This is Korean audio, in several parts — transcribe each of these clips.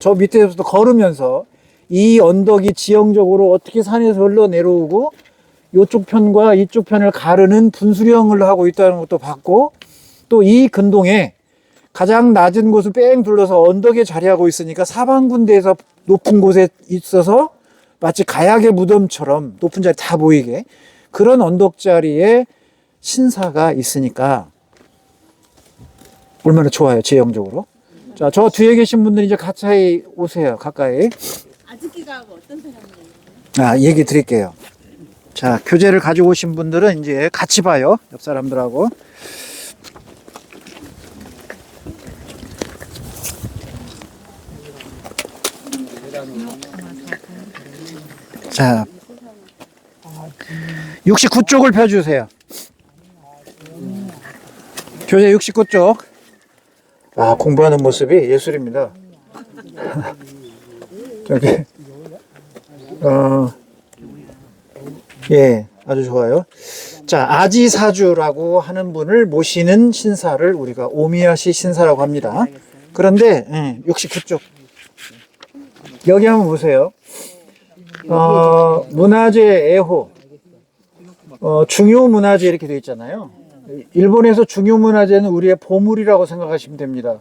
저 밑에서도 걸으면서 이 언덕이 지형적으로 어떻게 산에서 흘러 내려오고 이쪽 편과 이쪽 편을 가르는 분수령을 하고 있다는 것도 봤고 또 이 근동에 가장 낮은 곳을 뺑 둘러서 언덕에 자리하고 있으니까 사방 군데에서 높은 곳에 있어서 마치 가약의 무덤처럼 높은 자리 다 보이게 그런 언덕 자리에 신사가 있으니까 얼마나 좋아요 지형적으로 자 저 뒤에 계신 분들 이제 가까이 오세요. 가까이. 아즈키가 어떤 사람이에요? 아 얘기 드릴게요. 자 교재를 가지고 오신 분들은 이제 같이 봐요. 옆 사람들하고. 자 69쪽을 펴주세요. 교재 69쪽 아 공부하는 모습이 예술입니다 저기 어 예, 아주 좋아요. 자, 아지사주라고 하는 분을 모시는 신사를 우리가 오미야시 신사라고 합니다. 그런데 예, 69쪽 여기 한번 보세요. 어, 문화재 애호 어, 중요 문화재 이렇게 되어 있잖아요. 일본에서 중요 문화재는 우리의 보물이라고 생각하시면 됩니다.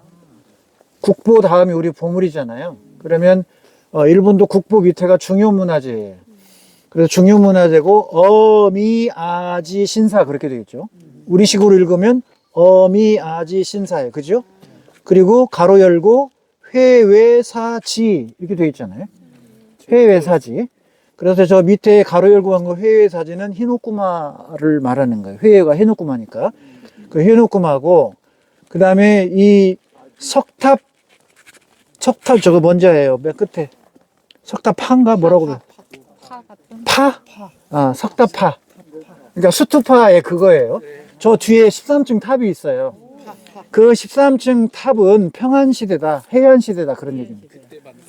국보 다음이 우리 보물이잖아요. 그러면 어, 일본도 국보 밑에가 중요 문화재예요. 그래서 중요 문화재고 어미 아지 신사 그렇게 되겠죠. 우리식으로 읽으면 어미 아지 신사예요. 그죠? 그리고 가로 열고 회외사지 이렇게 되어 있잖아요. 회외사지. 그래서 저 밑에 가로 열고 한 거 회외사지는 히노쿠마를 말하는 거예요. 회외가 히노쿠마니까. 그 히노쿠마고 그 다음에 이 석탑 석탑 저거 뭔지예요. 맨 끝에 석탑파인가 뭐라고 그래? 파? 아, 석탑파. 그러니까 수투파의 그거예요. 저 뒤에 13층 탑이 있어요. 그 13층 탑은 평안시대다, 해안시대다, 그런 얘기입니다.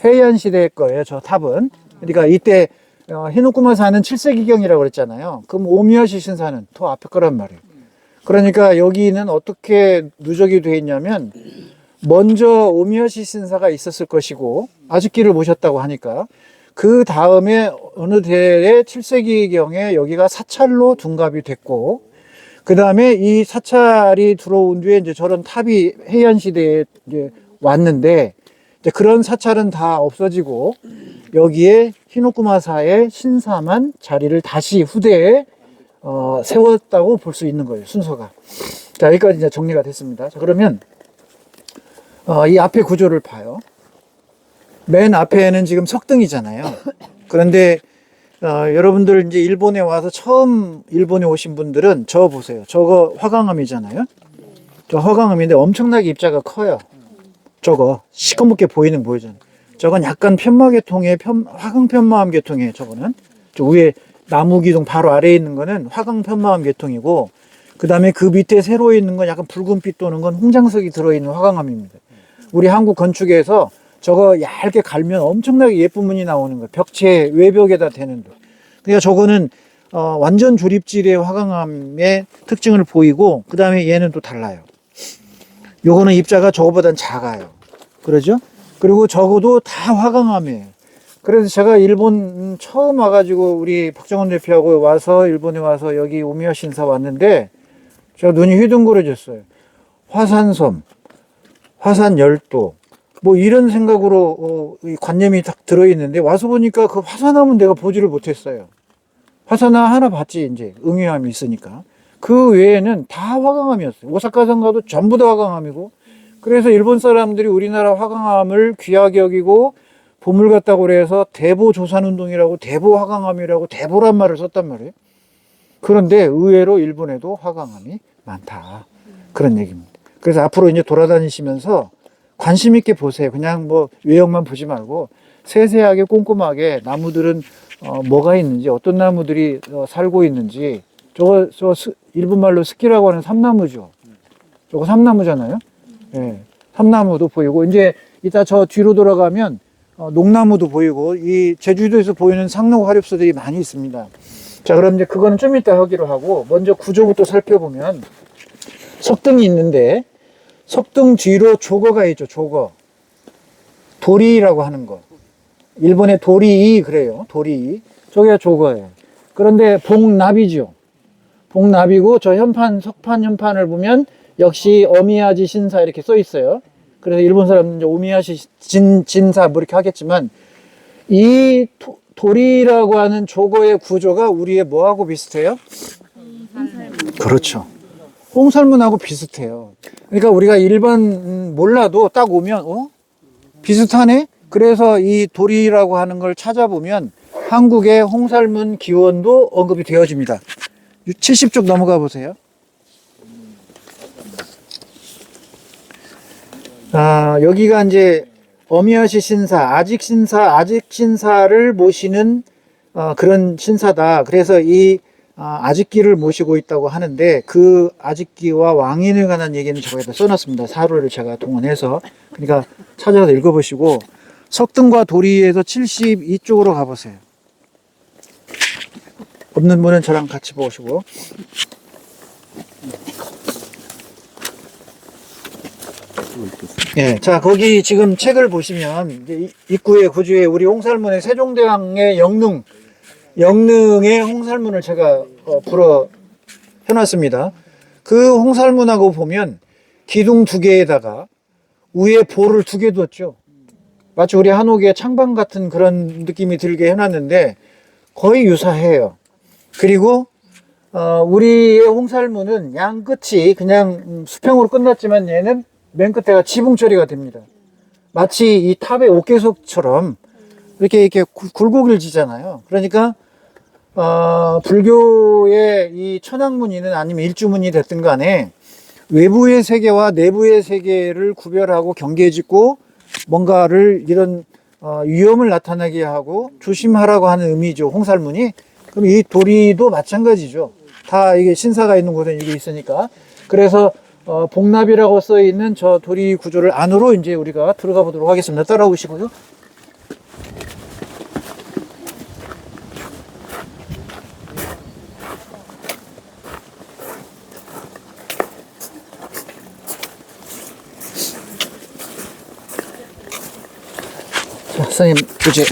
해안시대 거예요, 저 탑은. 그러니까 이때, 어, 히노쿠마사는 7세기경이라고 그랬잖아요. 그럼 오미야시 신사는 더 앞에 거란 말이에요. 그러니까 여기는 어떻게 누적이 돼 있냐면, 먼저 오미야시 신사가 있었을 것이고, 아즈키를 모셨다고 하니까, 그 다음에 어느 대의 7세기경에 여기가 사찰로 둔갑이 됐고, 그 다음에 이 사찰이 들어온 뒤에 이제 저런 탑이 해안 시대에 이제 왔는데, 이제 그런 사찰은 다 없어지고, 여기에 히노쿠마사의 신사만 자리를 다시 후대에 어, 세웠다고 볼 수 있는 거예요, 순서가. 자, 여기까지 이제 정리가 됐습니다. 자, 그러면, 어, 이 앞에 구조를 봐요. 맨 앞에는 지금 석등이잖아요. 그런데 어, 여러분들 이제 일본에 와서 처음 일본에 오신 분들은 저 보세요. 저거 화강암이잖아요. 저 화강암인데 엄청나게 입자가 커요. 저거 시커멓게 보이는 거 보이잖아요. 저건 약간 편마계통의 편, 화강편마암 계통이에요. 저거는 저 위에 나무 기둥 바로 아래에 있는 거는 화강편마암 계통이고 그 다음에 그 밑에 새로 있는 건 약간 붉은빛 도는 건 홍장석이 들어있는 화강암입니다. 우리 한국 건축에서 저거 얇게 갈면 엄청나게 예쁜 문이 나오는 거예요. 벽체 외벽에다 대는 거. 그러니까 저거는 어, 완전 조립질의 화강암의 특징을 보이고 그 다음에 얘는 또 달라요. 요거는 입자가 저거보단 작아요. 그러죠? 그리고 저거도 다 화강암이에요. 그래서 제가 일본 처음 와가지고 우리 박정원 대표하고 와서 일본에 와서 여기 오미야 신사 왔는데 제가 눈이 휘둥그레졌어요. 화산섬, 화산 열도, 뭐 이런 생각으로 어, 이 관념이 딱 들어있는데 와서 보니까 그 화산암은 내가 보지를 못했어요. 화산암 하나 봤지 이제 응유암이 있으니까 그 외에는 다 화강암이었어요. 오사카산 가도 전부 다 화강암이고 그래서 일본 사람들이 우리나라 화강암을 귀하게 여기고 보물 같다고 그래서 대보 조산운동이라고 대보 화강암이라고 대보란 말을 썼단 말이에요. 그런데 의외로 일본에도 화강암이 많다. 그런 얘기입니다. 그래서 앞으로 이제 돌아다니시면서 관심 있게 보세요. 그냥 뭐 외형만 보지 말고 세세하게 꼼꼼하게 나무들은 어, 뭐가 있는지 어떤 나무들이 어, 살고 있는지 저거 저 스- 일본 말로 스키라고 하는 삼나무죠. 저거 삼나무잖아요. 예. 삼나무도 보이고 이제 이따 저 뒤로 돌아가면 어, 녹나무도 보이고 이 제주도에서 보이는 상록 화렵소들이 많이 있습니다. 자, 그럼 이제 그거는 좀 이따 하기로 하고 먼저 구조부터 살펴보면 석등이 있는데 석등 뒤로 조거가 있죠. 조거. 도리라고 하는 거. 일본의 도리 그래요. 도리. 저게 조거예요. 그런데 복납이죠. 복납이고 저 현판 석판 현판을 보면 역시 어미야지 신사 이렇게 써 있어요. 그래서 일본 사람은 오미야시 진 진사 뭐 이렇게 하겠지만 이 도, 도리라고 하는 조거의 구조가 우리의 뭐하고 비슷해요? 그렇죠. 홍설문하고 비슷해요. 그러니까 우리가 일반 음, 몰라도 딱 오면 어 비슷하네. 그래서 이 도리라고 하는 걸 찾아보면 한국의 홍설문 기원도 언급이 되어집니다. 70쪽 넘어가 보세요. 아, 여기가 이제 어미야시 신사, 아직 신사, 아직 신사를 모시는 어, 그런 신사다. 그래서 이 아, 아직기를 모시고 있다고 하는데 그 아직기와 왕인에 관한 얘기는 저기다 써놨습니다. 사료를 제가 동원해서 그러니까 찾아서 읽어보시고 석등과 도리에서 72쪽으로 가보세요. 없는 분은 저랑 같이 보시고 예, 자 거기 지금 책을 보시면 입구에 구주에 우리 홍살문의 세종대왕의 영릉 영릉의 홍살문을 제가 어, 불어 해놨습니다. 그 홍살문하고 보면 기둥 두 개에다가 위에 볼을 두 개 뒀죠. 마치 우리 한옥의 창방 같은 그런 느낌이 들게 해놨는데 거의 유사해요. 그리고 어, 우리의 홍살문은 양 끝이 그냥 음, 수평으로 끝났지만 얘는 맨 끝에가 지붕 처리가 됩니다. 마치 이 탑의 옥계석처럼 이렇게 이렇게 굴- 굴곡을 지잖아요. 그러니까 어, 불교의 이 천왕문이는 아니면 일주문이 됐든 간에 외부의 세계와 내부의 세계를 구별하고 경계짓고 뭔가를 이런 어, 위험을 나타나게 하고 조심하라고 하는 의미죠. 홍살문이. 그럼 이 도리도 마찬가지죠. 다 이게 신사가 있는 곳에 이게 있으니까. 그래서 어, 복납이라고 써 있는 저 도리 구조를 안으로 이제 우리가 들어가 보도록 하겠습니다. 따라오시고요. 자, 선생님 교재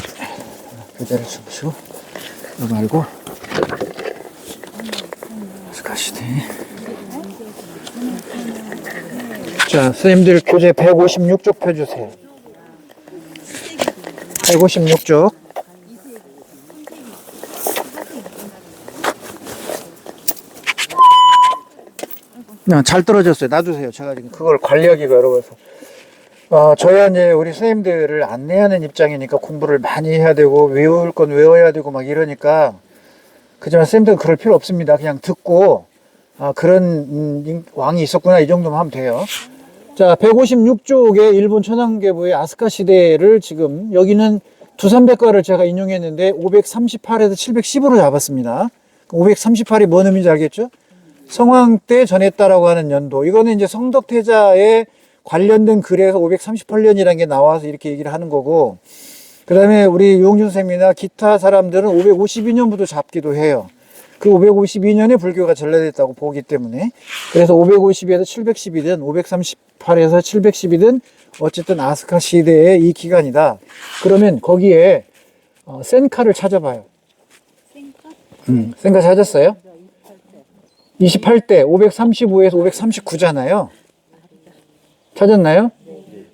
교재를 주시고 이거 말고 가시네. 자, 선생님들 교재 156쪽 펴주세요. 156쪽. 아, 잘 떨어졌어요. 놔두세요. 제가 지금 그걸 관리하기가 어려워서. 어, 저야 이제 우리 선생님들을 안내하는 입장이니까 공부를 많이 해야 되고 외울 건 외워야 되고 막 이러니까 그지만 선생님들은 그럴 필요 없습니다. 그냥 듣고 아, 그런 음, 인- 왕이 있었구나 이 정도만 하면 돼요. 자, 156쪽에 일본 천황계부의 아스카 시대를 지금 여기는 두산백과를 제가 인용했는데 538에서 710으로 잡았습니다. 538이 뭔 의미인지 알겠죠? 성황 때 전했다라고 하는 연도. 이거는 이제 성덕태자에 관련된 글에서 538년이라는 게 나와서 이렇게 얘기를 하는 거고, 그 다음에 우리 유홍준 선생님이나 기타 사람들은 552년부터 잡기도 해요. 그 552년에 불교가 전래됐다고 보기 때문에. 그래서 552에서 710이든 538에서 710이든 어쨌든 아스카 시대의 이 기간이다. 그러면 거기에 어, 센카를 찾아봐요. 음, 센카 찾았어요? 28대 535에서 539잖아요. 찾았나요?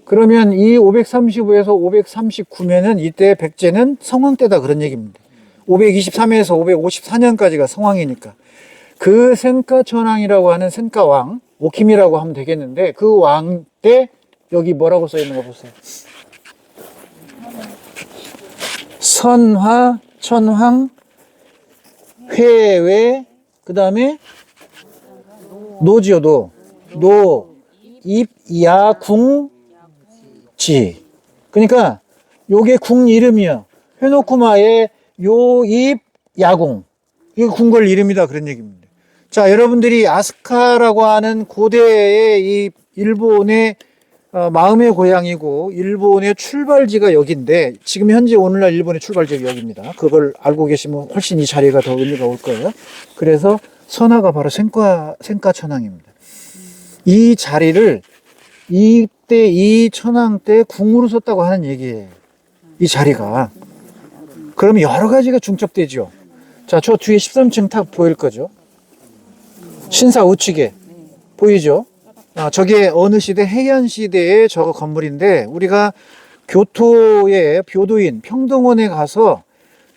그러면 이 535에서 539면은 이때 백제는 성황 때다 그런 얘기입니다. 523에서 554년까지가 성황이니까. 그 센카천왕이라고 하는 센카왕, 오킴이라고 하면 되겠는데 그 왕 때 여기 뭐라고 써 있는 거 보세요. 선화, 천황, 회외, 그 다음에 노지요, 노. 노, 입, 야, 궁, 지. 그러니까 요게 궁 이름이야. 회노쿠마의 요, 입, 야궁. 이게 궁궐 이름이다. 그런 얘기입니다. 자, 여러분들이 아스카라고 하는 고대의 이 일본의 어, 마음의 고향이고 일본의 출발지가 여기인데 지금 현재 오늘날 일본의 출발지가 여기입니다. 그걸 알고 계시면 훨씬 이 자리가 더 의미가 올 거예요. 그래서 선화가 바로 생과 생과 천왕입니다. 이 자리를 이때 이 천황 때 궁으로 썼다고 하는 얘기예요. 이 자리가. 그러면 여러 가지가 중첩되죠. 자, 저 뒤에 13층 탑 보일 거죠? 신사 우측에 보이죠? 아, 저게 어느 시대 해안 시대의 저 건물인데 우리가 교토의 교도인 평동원에 가서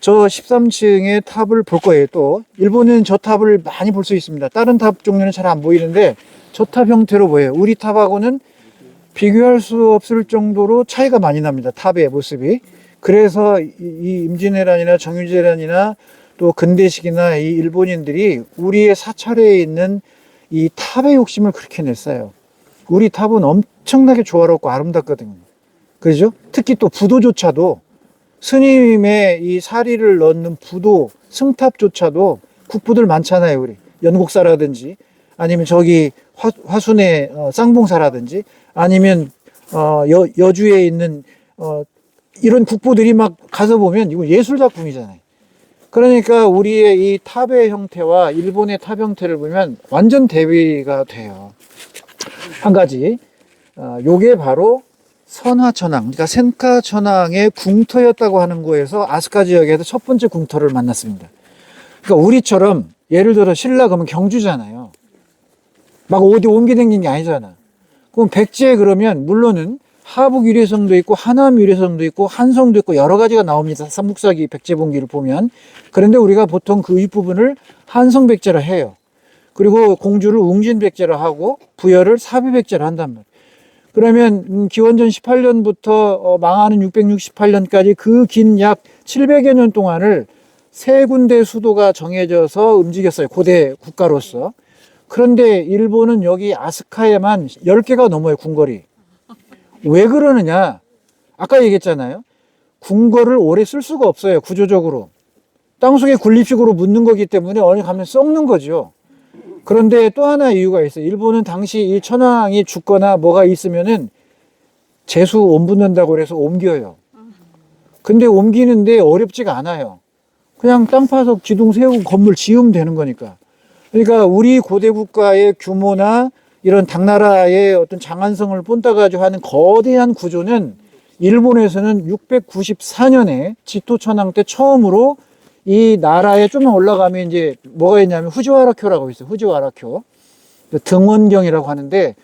저 13층의 탑을 볼 거예요. 또 일본은 저 탑을 많이 볼 수 있습니다. 다른 탑 종류는 잘 안 보이는데 저 탑 형태로 보여요. 우리 탑하고는 비교할 수 없을 정도로 차이가 많이 납니다. 탑의 모습이. 그래서 이- 이 임진왜란이나 정유재란이나 또 근대식이나 이 일본인들이 우리의 사찰에 있는 이 탑의 욕심을 그렇게 냈어요. 우리 탑은 엄청나게 조화롭고 아름답거든요. 그죠? 특히 또 부도조차도 스님의 이 사리를 넣는 부도, 승탑조차도 국부들 많잖아요, 우리. 연곡사라든지, 아니면 저기 화, 화순의 어, 쌍봉사라든지, 아니면 어, 여, 여주에 있는 어, 이런 국보들이 막 가서 보면 이거 예술 작품이잖아요. 그러니까 우리의 이 탑의 형태와 일본의 탑 형태를 보면 완전 대비가 돼요. 한 가지, 어, 요게 바로 선화천왕, 그러니까 센카천왕의 궁터였다고 하는 거에서 아스카 지역에서 첫 번째 궁터를 만났습니다. 그러니까 우리처럼 예를 들어 신라 그러면 경주잖아요. 막 어디 옮기 댕긴 게 아니잖아. 그럼 백제 그러면 물론은 하북 유래성도 있고 하남 유래성도 있고 한성도 있고 여러 가지가 나옵니다. 삼국사기 백제봉기를 보면. 그런데 우리가 보통 그 윗부분을 한성 백제라 해요. 그리고 공주를 웅진 백제라 하고 부여를 사비 백제라 한단 말이에요. 그러면 음, 기원전 18년부터 어, 망하는 668년까지 그 긴 약 700여 년 동안을 세 군데 수도가 정해져서 움직였어요. 고대 국가로서. 그런데 일본은 여기 아스카에만 10개가 넘어요, 궁궐이. 왜 그러느냐? 아까 얘기했잖아요. 궁궐을 오래 쓸 수가 없어요, 구조적으로. 땅속에 군립식으로 묻는 거기 때문에 어디 가면 썩는 거죠. 그런데 또 하나 이유가 있어요. 일본은 당시 이 천황이 죽거나 뭐가 있으면은 재수 옮붙는다고 그래서 옮겨요. 근데 옮기는데 어렵지가 않아요. 그냥 땅 파서 기둥 세우고 건물 지으면 되는 거니까. 그러니까 우리 고대 국가의 규모나 이런 당나라의 어떤 장안성을 본따가지고 하는 거대한 구조는 일본에서는 694년에 지토천황 때 처음으로 이 나라에 좀만 올라가면 이제 뭐가 있냐면 후지와라쿄라고 있어요. 후지와라쿄. 등원경이라고 하는데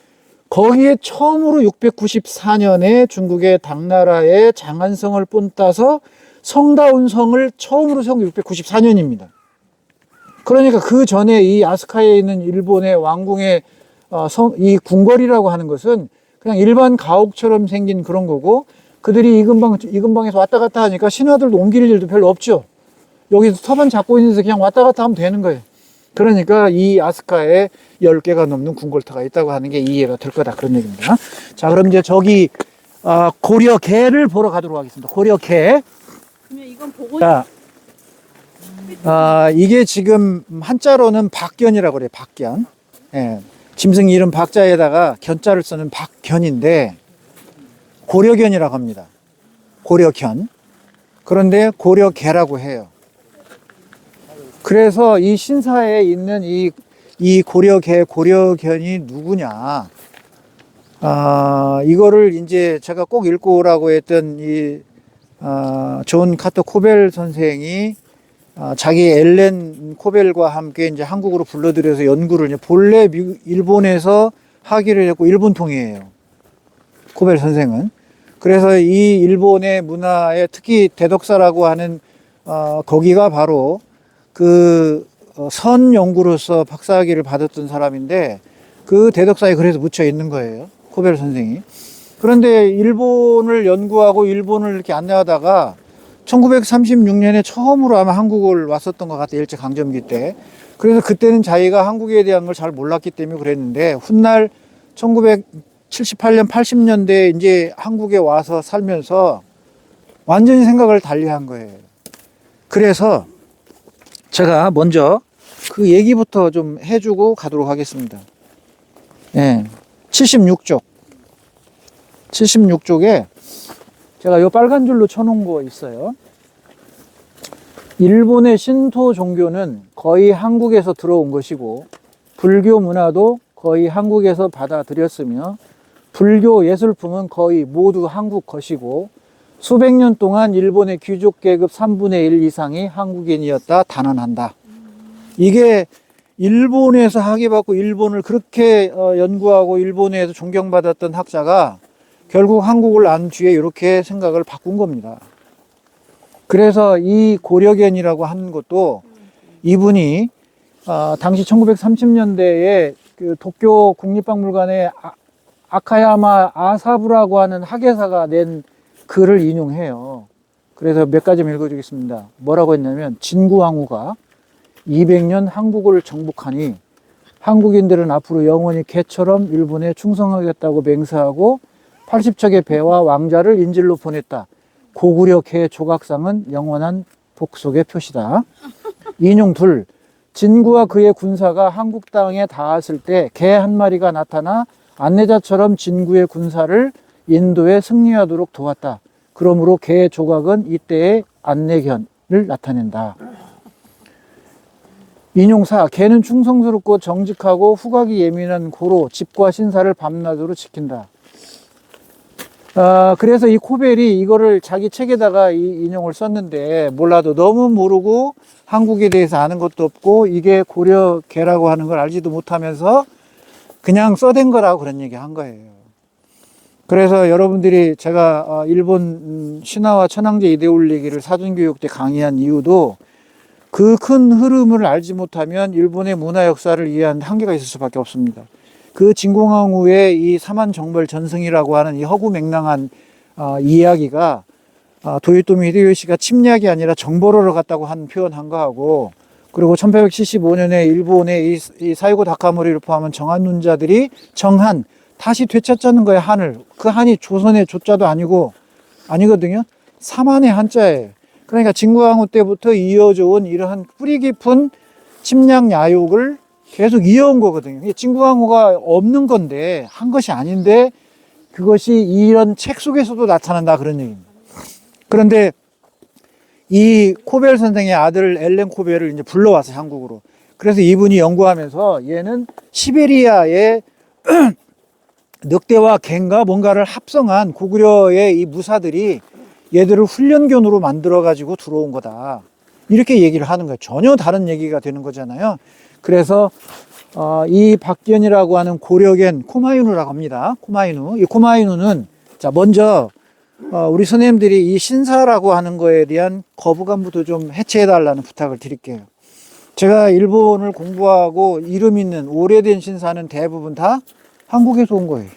거기에 처음으로 694년에 중국의 당나라의 장안성을 본따서 성다운 성을 처음으로 세운 게 694년입니다. 그러니까 그 전에 이 아스카에 있는 일본의 왕궁의 어, 성, 이 궁궐이라고 하는 것은 그냥 일반 가옥처럼 생긴 그런 거고 그들이 이 근방, 이 근방에서 왔다 갔다 하니까 신하들도 옮길 일도 별로 없죠. 여기서 터반 잡고 있는 데서 그냥 왔다 갔다 하면 되는 거예요. 그러니까 이 아스카에 10개가 넘는 궁궐터가 있다고 하는 게 이해가 될 거다. 그런 얘기입니다. 자, 그럼 이제 저기, 아, 고려개를 보러 가도록 하겠습니다. 고려개. 그러면 이건 보고 자, 아, 이게 지금 한자로는 박견이라고 그래요. 박견. 예. 짐승 이름 박자에다가 견자를 쓰는 박견인데 고려견이라고 합니다. 고려견. 그런데 고려개라고 해요. 그래서 이 신사에 있는 이, 이 고려개, 고려견이 누구냐. 아, 이거를 이제 제가 꼭 읽고 오라고 했던 이, 아, 존 카터 코벨 선생이 아, 자기 엘렌 코벨과 함께 이제 한국으로 불러들여서 연구를 이제 본래 미, 일본에서 하기를 했고 일본 통이에요. 코벨 선생은. 그래서 이 일본의 문화에 특히 대덕사라고 하는 어, 거기가 바로 그 어, 선 연구로서 박사학위를 받았던 사람인데 그 대덕사에 그래서 묻혀 있는 거예요. 코벨 선생이. 그런데 일본을 연구하고 일본을 이렇게 안내하다가 1936년에 처음으로 아마 한국을 왔었던 것 같아요. 일제강점기 때. 그래서 그때는 자기가 한국에 대한 걸 잘 몰랐기 때문에 그랬는데 훗날 1978년, 80년대에 이제 한국에 와서 살면서 완전히 생각을 달리 한 거예요. 그래서 제가 먼저 그 얘기부터 좀 해주고 가도록 하겠습니다. 예. 76쪽. 76쪽에 제가 요 빨간 줄로 쳐놓은 거 있어요. 일본의 신토 종교는 거의 한국에서 들어온 것이고, 불교 문화도 거의 한국에서 받아들였으며, 불교 예술품은 거의 모두 한국 것이고 수백 년 동안 일본의 귀족 계급 3분의 1 이상이 한국인이었다 단언한다. 이게 일본에서 학위받고 일본을 그렇게 어, 연구하고 일본에서 존경받았던 학자가 결국 한국을 안 뒤에 이렇게 생각을 바꾼 겁니다. 그래서 이 고려견이라고 하는 것도 이분이 아, 당시 1930년대에 그 도쿄 국립박물관에 아, 아카야마 아사부라고 하는 학예사가 낸 글을 인용해요. 그래서 몇 가지 좀 읽어주겠습니다. 뭐라고 했냐면 진구왕후가 200년 한국을 정복하니 한국인들은 앞으로 영원히 개처럼 일본에 충성하겠다고 맹세하고 80척의 배와 왕자를 인질로 보냈다. 고구려 개 조각상은 영원한 복속의 표시다. 인용 둘. 진구와 그의 군사가 한국 땅에 닿았을 때 개 한 마리가 나타나 안내자처럼 진구의 군사를 인도에 승리하도록 도왔다. 그러므로 개 조각은 이때의 안내견을 나타낸다. 인용사 개는 충성스럽고 정직하고 후각이 예민한 고로 집과 신사를 밤낮으로 지킨다. 아, 그래서 이 코벨이 이거를 자기 책에다가 이 인용을 썼는데 몰라도 너무 모르고 한국에 대해서 아는 것도 없고 이게 고려 개라고 하는 걸 알지도 못하면서 그냥 써댄 거라고 그런 얘기 한 거예요. 그래서 여러분들이 제가 어, 일본 음, 신화와 천황제 이데올리기를 사전교육 때 강의한 이유도 그 큰 흐름을 알지 못하면 일본의 문화 역사를 이해하는 한계가 있을 수밖에 없습니다. 그 진공항후의 이 사만정벌 전승이라고 하는 이 허구맹랑한 어, 이야기가 아, 도요토미 히데요시가 침략이 아니라 정벌하러 갔다고 한 표현한 거하고 그리고 1875년에 일본의 이, 이 사이고 다카모리를 포함한 정한 눈자들이 정한 다시 되찾자는 거예요 한을 그 한이 조선의 조자도 아니고 아니거든요. 사만의 한자예요 그러니까 진구항후 때부터 이어져 온 이러한 뿌리 깊은 침략 야욕을 계속 이어온 거거든요 이게 진구항후가 없는 건데 한 것이 아닌데 그것이 이런 책 속에서도 나타난다 그런 얘기입니다 그런데 이 코벨 선생의 아들 엘렌 코벨을 이제 불러와서 한국으로. 그래서 이분이 연구하면서 얘는 시베리아의 늑대와 갱과 뭔가를 합성한 고구려의 이 무사들이 얘들을 훈련견으로 만들어 가지고 들어온 거다. 이렇게 얘기를 하는 거예요. 전혀 다른 얘기가 되는 거잖아요. 그래서 어, 이 박견이라고 하는 고려견 코마이누라고 합니다. 코마이누. 이 코마이누는 자 먼저 어, 우리 선생님들이 이 신사라고 하는 거에 대한 거부감부터 좀 해체해 달라는 부탁을 드릴게요. 제가 일본을 공부하고 이름 있는 오래된 신사는 대부분 다 한국에서 온 거예요.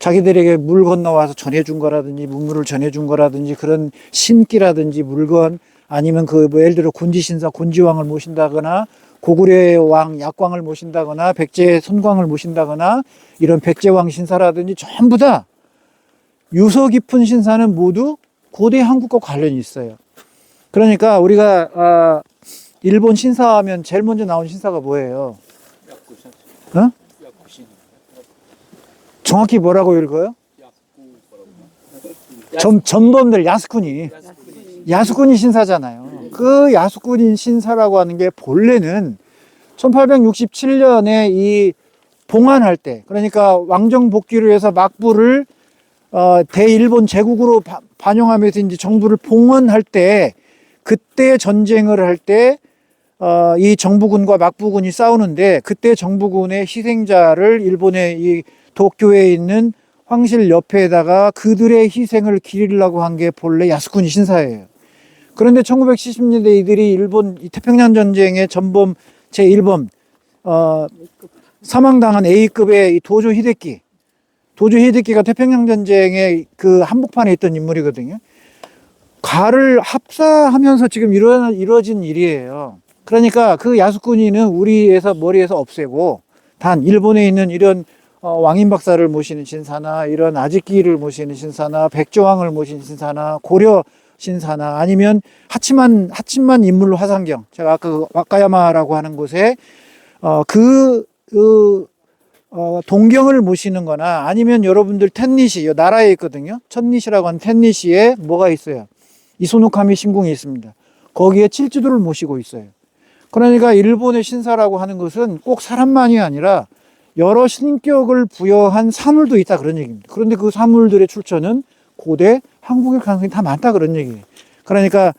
자기들에게 물 건너와서 전해준 거라든지 문물을 전해준 거라든지 그런 신기라든지 물건 아니면 그 뭐 예를 들어 곤지신사 곤지왕을 모신다거나 고구려의 왕 약광을 모신다거나 백제 선광을 모신다거나 이런 백제왕 신사라든지 전부 다 유서 깊은 신사는 모두 고대 한국과 관련이 있어요. 그러니까 우리가 아, 일본 신사하면 제일 먼저 나온 신사가 뭐예요? 어? 정확히 뭐라고 읽어요? 전, 전범들 야스쿠니. 야스쿠니 신사잖아요. 그 야스쿠니 신사라고 하는 게 본래는 1867년에 이 봉안할 때, 그러니까 왕정 복귀를 위해서 막부를 어, 대일본 제국으로 바- 반영하면서 이제 정부를 봉헌할 때 그때 전쟁을 할 때 어, 이 정부군과 막부군이 싸우는데 그때 정부군의 희생자를 일본의 이 도쿄에 있는 황실 옆에다가 그들의 희생을 기리려고 한 게 본래 야스쿠니 신사예요. 그런데 1970년대 이들이 일본 이 태평양 전쟁의 전범 제1범 어, 사망당한 A급의 이 도조 히데키 도조 히데키가 태평양 전쟁의 그 한복판에 있던 인물이거든요. 가를 합사하면서 지금 이루, 이루어진 일이에요. 그러니까 그 야수꾼이는 우리에서 머리에서 없애고 단 일본에 있는 이런 어, 왕인 박사를 모시는 신사나 이런 아지키를 모시는 신사나 백조왕을 모시는 신사나 고려 신사나 아니면 하치만 하치만 인물로 화상경 제가 아까 그 와카야마라고 하는 곳에 어, 그, 그 어, 동경을 모시는 거나 아니면 여러분들 텐니시, 요 나라에 있거든요. 천니시라고 하는 텐니시에 뭐가 있어요? 이소노카미 신궁이 있습니다. 거기에 칠주도를 모시고 있어요. 그러니까 일본의 신사라고 하는 것은 꼭 사람만이 아니라 여러 신격을 부여한 사물도 있다 그런 얘기입니다. 그런데 그 사물들의 출처는 고대 한국일 가능성이 다 많다 그런 얘기예요. 그러니까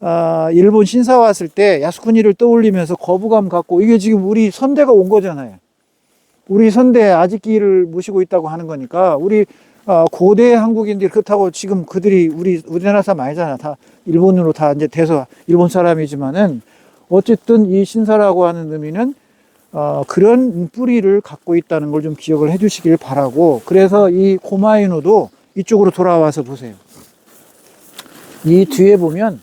아, 일본 신사 왔을 때 야스쿠니를 떠올리면서 거부감 갖고 이게 지금 우리 선대가 온 거잖아요. 우리 선대 아지키를 모시고 있다고 하는 거니까 우리 아, 고대 한국인들이 그렇다고 지금 그들이 우리 우리나라 사람 아니잖아. 다 일본으로 다 이제 돼서 일본 사람이지만은 어쨌든 이 신사라고 하는 의미는 어, 그런 뿌리를 갖고 있다는 걸 좀 기억을 해 주시길 바라고 그래서 이 고마이노도 이쪽으로 돌아와서 보세요. 이 뒤에 보면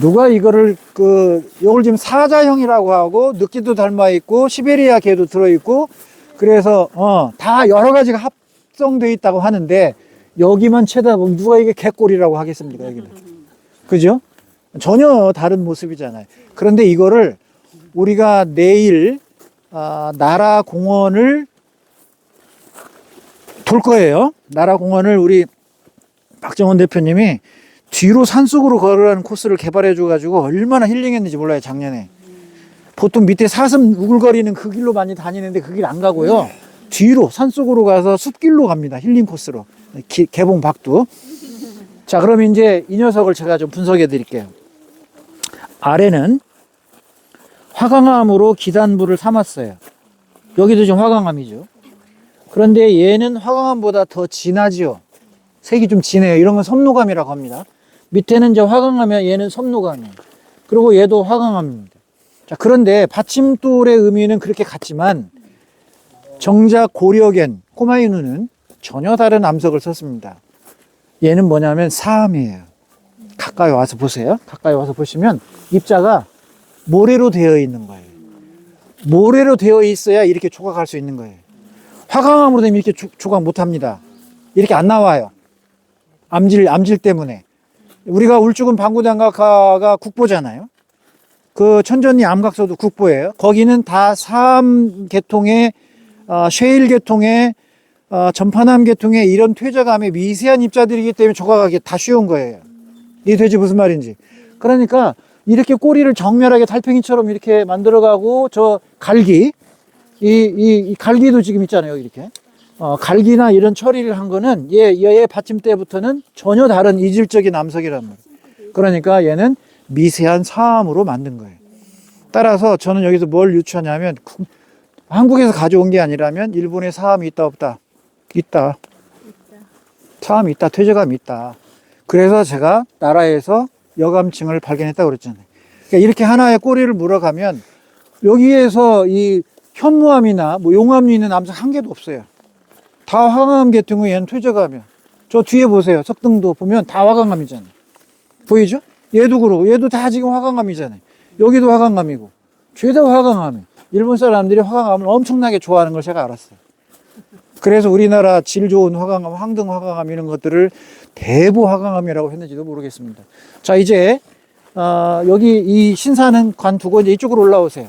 누가 이거를 그 이걸 지금 사자형이라고 하고 늑지도 닮아 있고 시베리아 개도 들어 있고 그래서 어 다 여러 가지가 합성되어 있다고 하는데 여기만 쳐다보면 누가 이게 개꼴이라고 하겠습니까 여기는 그죠? 전혀 다른 모습이잖아요. 그런데 이거를 우리가 내일 아, 나라 공원을 돌 거예요. 나라 공원을 우리 박정원 대표님이 뒤로 산속으로 걸으라는 코스를 개발해 줘가지고 얼마나 힐링했는지 몰라요 작년에. 보통 밑에 사슴 우글거리는 그 길로 많이 다니는데 그 길 안 가고요. 뒤로 산속으로 가서 숲길로 갑니다. 힐링 코스로 기- 개봉 박두. 자 그럼 이제 이 녀석을 제가 좀 분석해 드릴게요. 아래는 화강암으로 기단부를 삼았어요. 여기도 지금 화강암이죠. 그런데 얘는 화강암보다 더 진하지요. 색이 좀 진해요. 이런 건 섬노감이라고 합니다. 밑에는 이제 화강암이야. 얘는 섬노감이에요. 그리고 얘도 화강암입니다. 자, 그런데 받침돌의 의미는 그렇게 같지만 정작 고려겐 꼬마이누는 전혀 다른 암석을 썼습니다. 얘는 뭐냐면 사암이에요. 가까이 와서 보세요. 가까이 와서 보시면 입자가 모래로 되어 있는 거예요. 모래로 되어 있어야 이렇게 조각할 수 있는 거예요. 화강암으로 되면 이렇게 조, 조각 못 합니다. 이렇게 안 나와요. 암질, 암질 때문에. 우리가 울주군 방구장각화가 국보잖아요. 그 천전리 암각서도 국보예요. 거기는 다 사암 계통의, 어, 쉐일 계통의, 어, 전파남 계통의 이런 퇴적암의 미세한 입자들이기 때문에 조각하기 다 쉬운 거예요. 이해되지 무슨 말인지. 그러니까 이렇게 꼬리를 정렬하게 달팽이처럼 이렇게 만들어가고 저 갈기, 이, 이, 이 갈기도 지금 있잖아요. 이렇게. 어, 갈기나 이런 처리를 한 거는 얘, 얘의 받침대부터는 전혀 다른 이질적인 암석이란 말이에요. 그러니까 얘는 미세한 사암으로 만든 거예요. 따라서 저는 여기서 뭘 유추하냐면 구- 한국에서 가져온 게 아니라면 일본에 사암이 있다 없다? 있다. 사암이 있다. 퇴적암이 있다. 그래서 제가 나라에서 여감층을 발견했다고 그랬잖아요. 그러니까 이렇게 하나의 꼬리를 물어가면 여기에서 이 현무암이나 뭐 용암이 있는 암석 한 개도 없어요. 다 화강암 계통의 얘는 퇴적암이야. 저 뒤에 보세요. 석등도 보면 다 화강암이잖아요. 보이죠? 얘도 그러고 얘도 다 지금 화강암이잖아요. 여기도 화강암이고 죄다 화강암이. 일본 사람들이 화강암을 엄청나게 좋아하는 걸 제가 알았어요. 그래서 우리나라 질 좋은 화강암, 황등 화강암 이런 것들을 대부 화강암이라고 했는지도 모르겠습니다. 자 이제 어, 여기 이 신사는 관두고 이제 이쪽으로 올라오세요.